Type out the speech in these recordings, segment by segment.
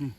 อืม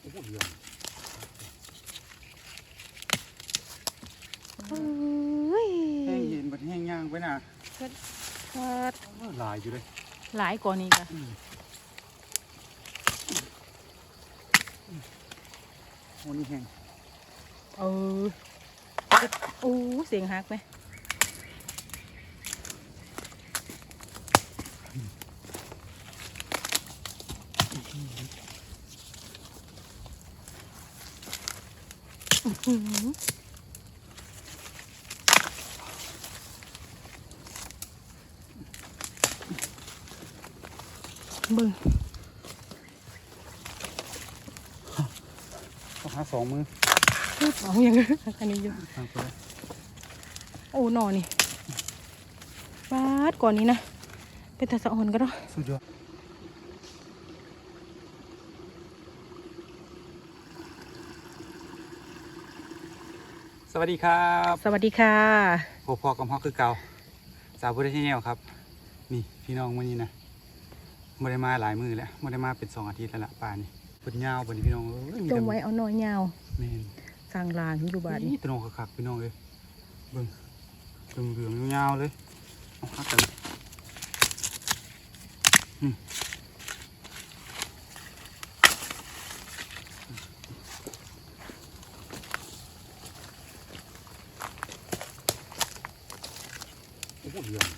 โอ้โหเดือนเอ้ยแห้งเย็นบัดแห้งย่างไปน่ะครับเออหลายอยู่เลยหลายกว่านี้กะโอ้นี่แห้งเออ โอ้เสียงฮักไหมอื้อหือเบิ่งต้องหาสองมือ เอาอย่างนี้อันนี้อยู่ทางไปเลยโอ้หนอนี่บาดก่อนนี้นะ เป็นตาสะอ่อนก็ได้สุดยอดสวัสดีครับ สวัสดีค่ะพอพอกับฮอกคือเก่าสาวพุทธเที่ยวครับ นี่พี่น้องวันนี้นะไม่ได้มาหลายมือแล้วไม่ได้มาเป็นสองอาทิตย์แล้วล่ะป่านนี้เป็นยาวปานนี้พี่น้องเอ้ยมีต้แต่มไว้เอาหน่อยยาวแม่น สร้างลางอยู่บาดนี้นี่ตะโนคักๆพี่น้องเลยเบิ่งเหลืองเหลืองๆยาวๆเลยเอาฮักกันอืมโอ้โหเหลือง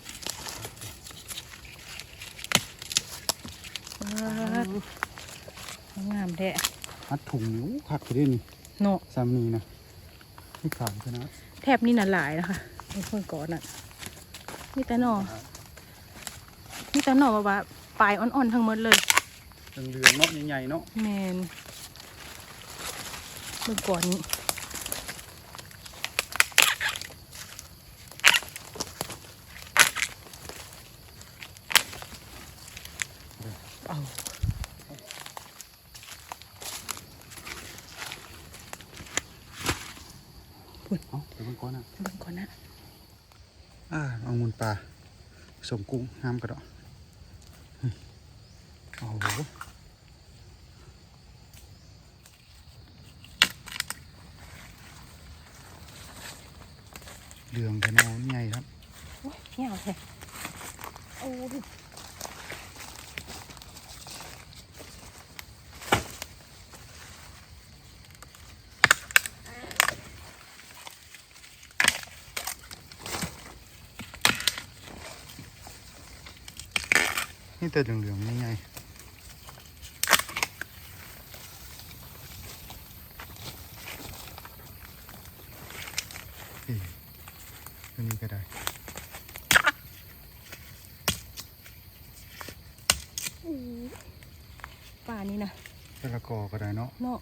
บาดงามแท้มัดถุงนิ้วคักไปด้วยนี่ เนาะสามีนะที่ขายชนะแทบนี่น่ะหลายนะคะในเพื่อนก่อนน่ะมีแต่หนอมีแต่หนอแบบว่าปลายอ่อนๆทั้งหมดเลยเหลืองๆเนาะใหญ่ๆเนาะแมนเมื่อก่อน เอาเดี๋ยวมันก่อนนะเบิ่งก่อนนะอ่าเอามุนปลาผสมกุ้งน้ำกระดอกอืมโอ้โหเหลืองแค่นอนใหญ่ครับโอ้ยเหี่ยวแท้โอ้ แต่เหลืองๆใหญ่ๆนี่อันนี้ก็ได้ป่านี้นะมะละกอก็ได้เนาะเนาะ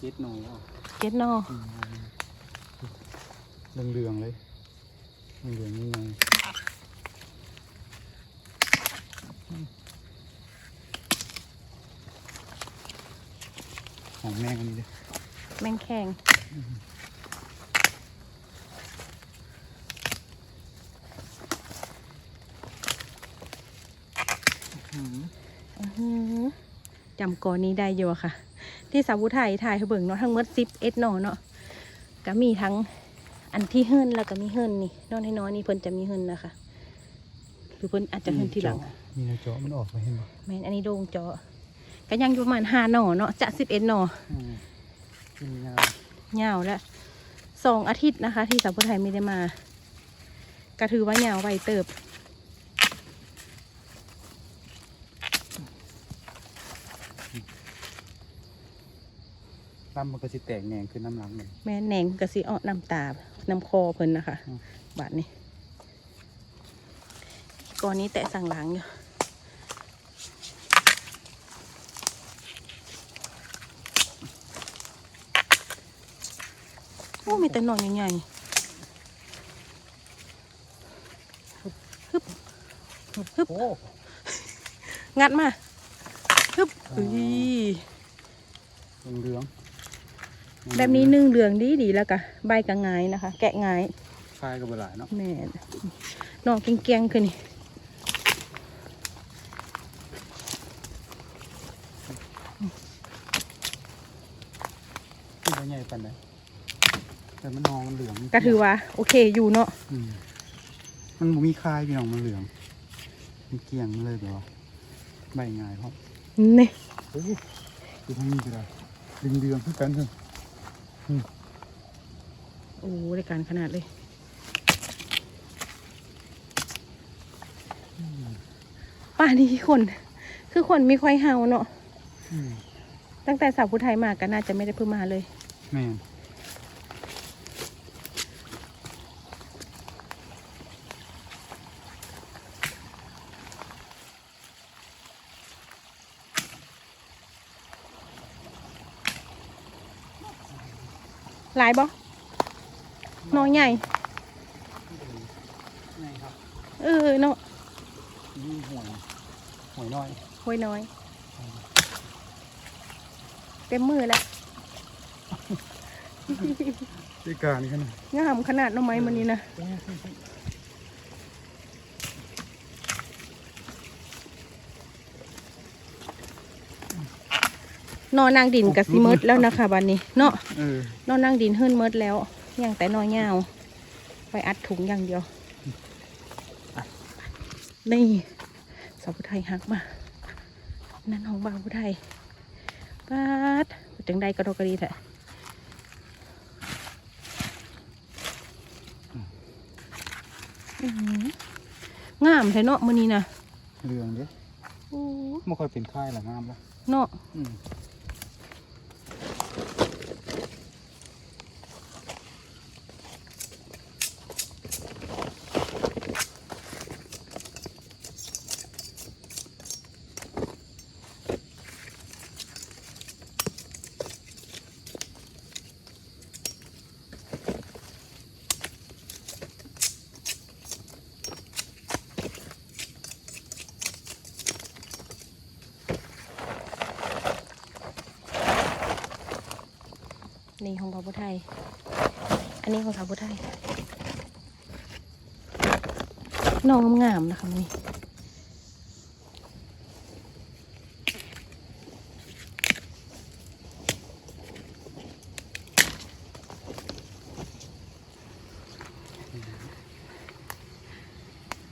เจ็ดหน่อยแล้วเก็ตเนาะเหลืองๆเลยเหลืองๆนี่ไงของแม่งอันนี้เลย แมงแข็ง อืม อื้อหือ จำกอนี้ได้อยู่อะค่ะ ที่สาวผู้ไทยถ่ายให้เบิ่งเนาะทั้งหมดสิบเอ็ดหนอเนาะก็มีทั้งอันที่เฮิรนแล้วก็มีเฮิรนนี่นอนให้น้อยนี่เพิ่นจะมีเฮิรนนะคะหรือเพิ่นอาจจะเฮิรนทีหลังมีในจอมันออกมาเห็นบ่แม่นอันนี้โด่งเจาะก็ยังอยู่ประมาณห้าหน่อเนาะจะสิบเอ็ดหน่ออืมกินยาเหงาแล้วสองอาทิตย์นะคะ ที่สาวผู้ไทยไม่ได้มา ก็ถือว่าเหงาไวเติบ ลำมันก็สิแตกแหนงขึ้นน้ำหลังมันแม่นแหนงกระสีอ้อน้ำตาน้ำคอเพิ่นนะคะอืมบาทนี้ก่อนนี้แตะสั่งหลังอยู่โอ้มีแต่หนอนใหญ่ๆฮึบฮึบฮึบโอ้งัดมาฮึบอุ้ยเหลืองๆ แบบนี้นึ่งเหลืองดีดีๆแล้วกะใบกะงายนะคะ แกะงายคลายกับหลายเนาะแม่นนอกเกียงๆคือนี่ที่มันใหญ่ปานใดแต่มันนองมันเหลืองก็ถือว่า โอเคอยู่เนาะอืมมันบ่มีคลายพี่น้องมันเหลืองมันเกลี่ยงเลยแบบว่าใบง่ายครับนี่โอ้ยคือทางนี้ก็ได้ดึงเดืองคือกันเถอะ โอ้รายการขนาดเลยป่านี้คน คือคนมีควายเฮาเนาะอืมตั้งแต่สาวผู้ไทยมาก็น่าจะไม่ได้เพิ่งมาเลย แม่ หลายบ่น้อยใหญ่ไงครับเออเนาะนี่ห่วยห่วยน้อยห้วยน้อย เต็มมือแล้วด้วยการกันนะงามขนาดหน้อไม้มันนี้นะ นอนนางดินกับซีเมิดแล้วนะคะบันนี้เนาะเออนอนนางดินเฮิรนเมิดแล้วยังแต่นอยยาวไปอัดถุงอย่างเดียวนี่สาวผู้ไทยฮักมา นั่นของบางผู้ไทยปาดจังใดกระดกกระดีแท้อื้อหืองามแท้เนาะมื้อนี้นะเหลืองเด้โอ้ไม่ค่อยเป็นค่ายหรอกงามละเนาะ นี่ของบางผู้ไทย อันนี้ของสาวผู้ไทยน้องงามๆนะคะมื้อนี้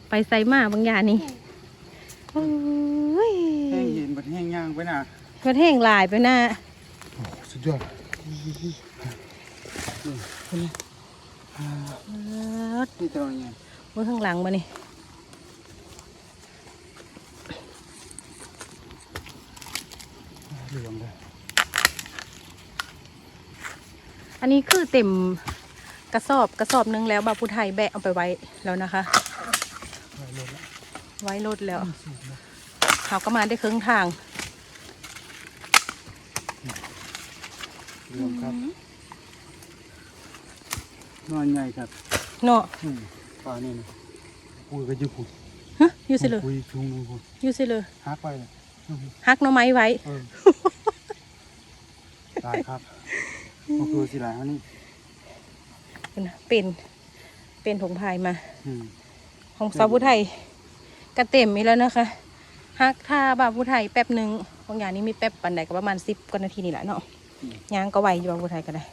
ไปใส่มาบางอย่างนี่โอ้ยแห้งเย็นบัดแห้งย่างไปน่ะกระแท่งลายไปหน้าโอ้สุดยอด เอิ้ดนี่ตัวนี้มือข้างหลังมานี่เหลืองเลยอันนี้คือเต็มกระสอบกระสอบหนึงแล้วบาผู้ไทยแบะเอาไปไว้แล้วนะคะไปเลยละไว้รถแล้วสุดเลยเขาก็มาได้ครึ่งทางเหลืองครับ นอนใหญ่ครับเนาะอืมปลานี่นะคุยก็อยู่คุยฮะอยู่สิเลยคุยชุงคุยคุยอยู่สิเลยหาไปเลยอืมฮักหน้อไม้ไว้เออตายครับก็คือสิหลายอันนี้เป็น เป็นผงพายมาอืมของสาวผู้ไทยกระเต็มอีกแล้วนะคะฮักถ้าบาผู้ไทยแป๊บหนึ่งบางอย่างนี้มีแป๊บปันใดก็ประมาณสิบกว่านาทีนี่แหละเนาะย่างก็ไหวอยู่บาผู้ไทยก็ได้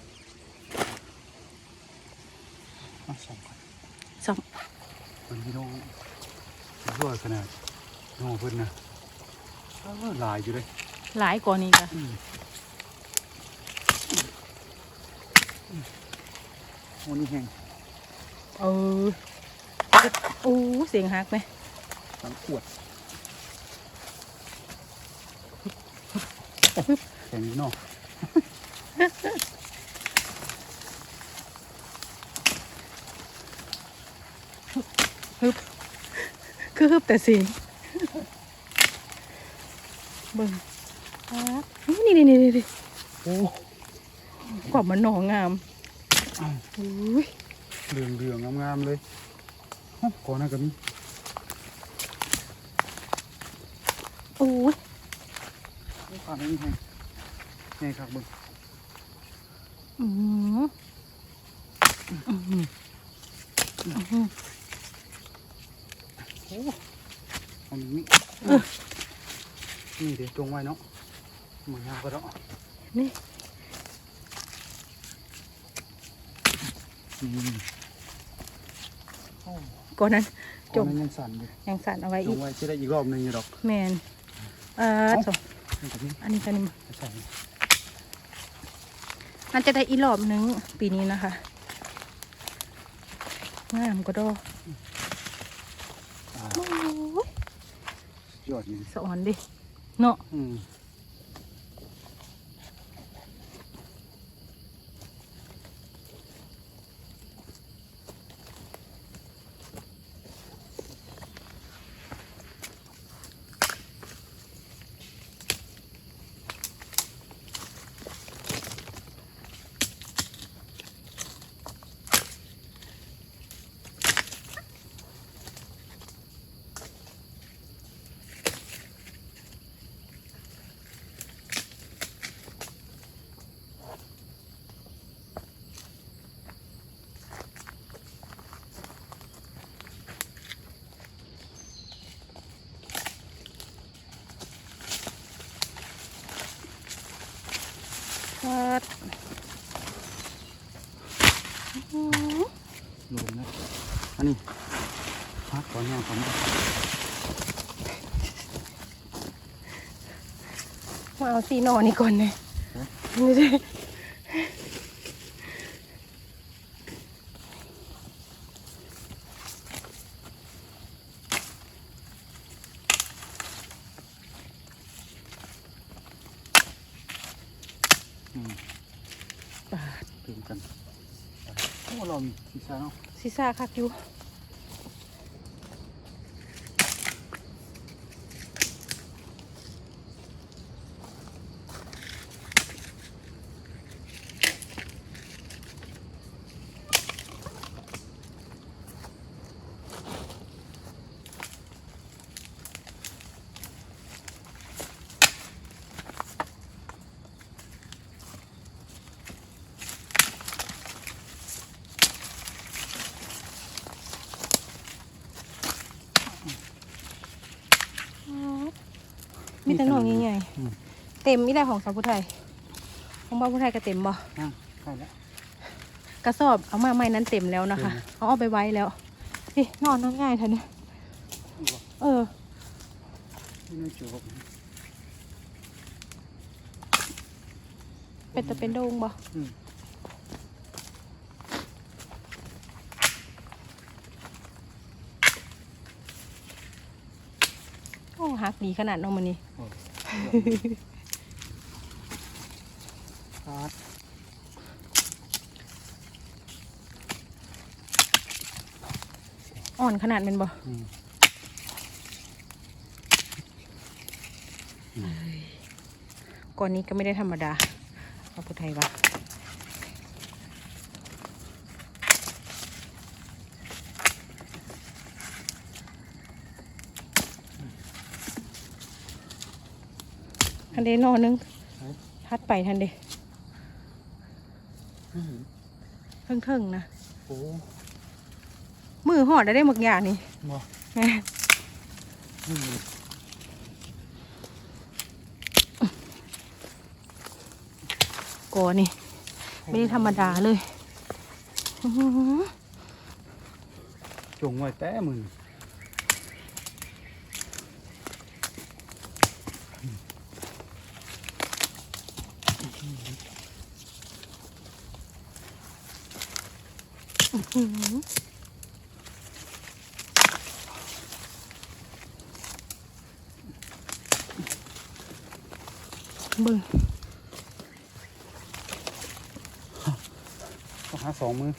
มาสองก่อนซ่อมมันพี่น้องรั่วขนาดน้องเพิ่นนะเออหลายอยู่เลยหลายกว่านี้ค่ะอืมโอ้นี่แห้งเออโอ้เสียงฮักไหมสังขวดแข็งอยู่เนาะ ฮึบ คือฮึบแต่เสียงเบิ่งฮักนี่นี่นี่นี่โอ้กว่ามันหนองงามอ้าวอุ้ยเหลืองเหลืองๆงามๆเลยเอ้าก่อนหน้าก็มีโอ้ยผ่านนี่แห้งแห้งครับเบิ่งอืมอืมอืมอืม โอ้เอามีนี่เดี๋ยวตรงไว้เนาะหมือนยาวก็ได้นี่อืมโอ้ก่อนนั้นจจมมยังสั่นอยู่ยังสั่นเอาไว้จอีงกไว้จะได้อีกรอบหนึงอยู่ดอกแมนเออสองนี่กับนี่อันนี้กันนี่ใส่มันจะได้อีรอบหนึงปีนี้นะคะงามก็ดออ่า โอ้ย ยอดนี่สะอ่อนดิเนาะ อืมครับอื้อหือ ลงนะอันนี้พักก่อ นย่างก่อนนะมาเอาซีโนอนี่ก่อนเลยนี่ดิอืมปาดเติมกันโอ้เรามีพิซซ่าเนาะซีซ่าคักอยู่ มีแต่หนองใหญ่อืม ๆเต็มมีแต่ของสาวผู้ไทย ของบ้านผู้ไทยก็เต็มบ่ย่างใช่แล้ว กระสอบเอามาใหม่นั้นเต็มแล้วนะคะเต็มแล้วเอาเอาไปไว้แล้วนี่นอนนั่งง่ายเถอะเนี่ยนี่บ่เออ นี่น่าจะบอกเป็นแต่เป็นโดงบ่อืม โอ้หัก ดีขนาดน้องมันนี่โอ้ครับอ่อนขนาดเป็นบ่อืมก่อนนี้ก็ไม่ได้ธรรมดาเอาผู้ไทยว่า ทันเดนอนนึงพัดไปทันเดเพิ่งเพิ่งนะมือหอดได้หมึอย่างนี่แม่กอนี่ ไม่ธรรมดาเลยจงไว้แต้มือ เบิ่งต้องหาสองมือ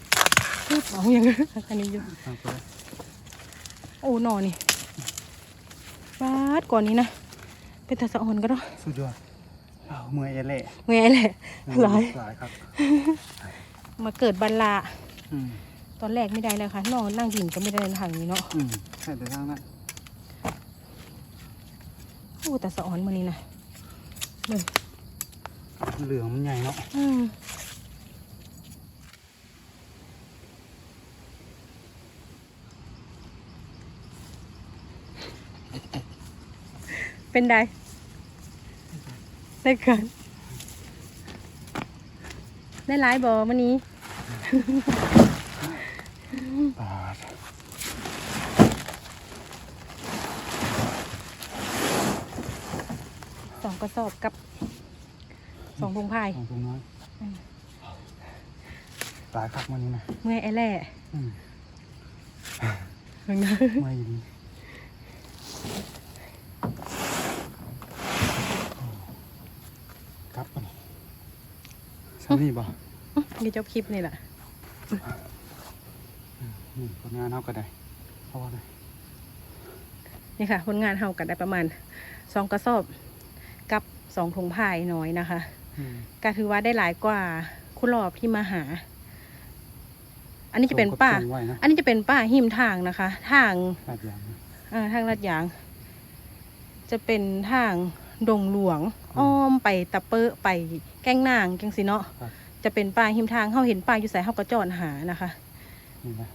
เอาอย่างนี้อันนี้อยู่ทางไปเลยโอ้หนอนี่บาดก่อนนี้นะเป็นตาสะอ่อนก็ได้สุดยอดอ้าวเมื่อยเอเล่ไงแหละหลายหลายครับ มาเกิดบันลาอืม ตอนแรกไม่ได้เลยค่ะนอนนั่งดินก็ไม่ได้ในทางนี้เนาะอืมใช่แต่ทางนั้นโอ้แต่สะอ่อนมานี่นะเลยเหลืองมันใหญ่เนาะอืมเป็นไดได้กันได้หลายบอมันนี้ ปาดสองกระสอบกับสองพงพายของตรงน้อยอืมหลายคักมันนี่นะเมื่อยไอ้แหล่อืมเบิ่งนะไม่ดีครับปะนี่สามีบ่นี่จบคลิปนี่แหละนี่ ผลงานเท่ากันได้เพราะว่าไงนี่ค่ะผลงานเฮากันได้ประมาณสองกระสอบกับสองถุงพายน้อยนะคะอืมก็ถือว่าได้หลายกว่าคุณรอบที่มาหา อันนี้จะเป็นป่าส่งกับส่งไว้นะอันนี้จะเป็นป่าหิมทางนะคะ ทางลาดยางนะอ่าทางลาดยาง จะเป็นทางดงหลวง อ้อมไปตะเปอะไปแก้งนางแก้งสีเนาะครับจะเป็นป่าหิมทางเขาเห็นป่าอยู่ใส่เขาก็จอดหานะคะนี่นะ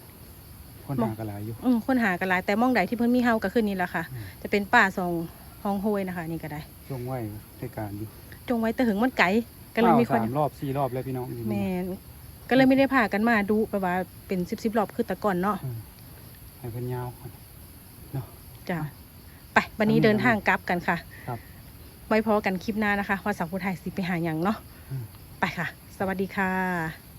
คนหากระหลายอยู่อืมคนหากันหลายแต่มองใดที่เพิ่นมีเฮาก็ขึ้นนี่แหละค่ะอืมจะเป็นป่าทรงฮองโฮยนะคะ นี่ก็ได้ช่วงไหวในการอยู่จงไว้แต่หึงมันไกลก็เลยมีคนสามรอบสี่รอบแล้วพี่น้องอยู่แมนี่นก็เลยไม่ได้พากันมาดูแบบว่าเป็นสิบสิบรอบคือแต่ก่อนเนาะอืมให้เป็นยาวก่อนจ้ะไปวันนี้อันนี้เดินทางกลับกันค่ะครับไว้พอกันคลิปหน้านะคะว่าสาวผู้ไทยสิไปหาอย่างเนาะอืมไปค่ะ สวัสดีค่ะ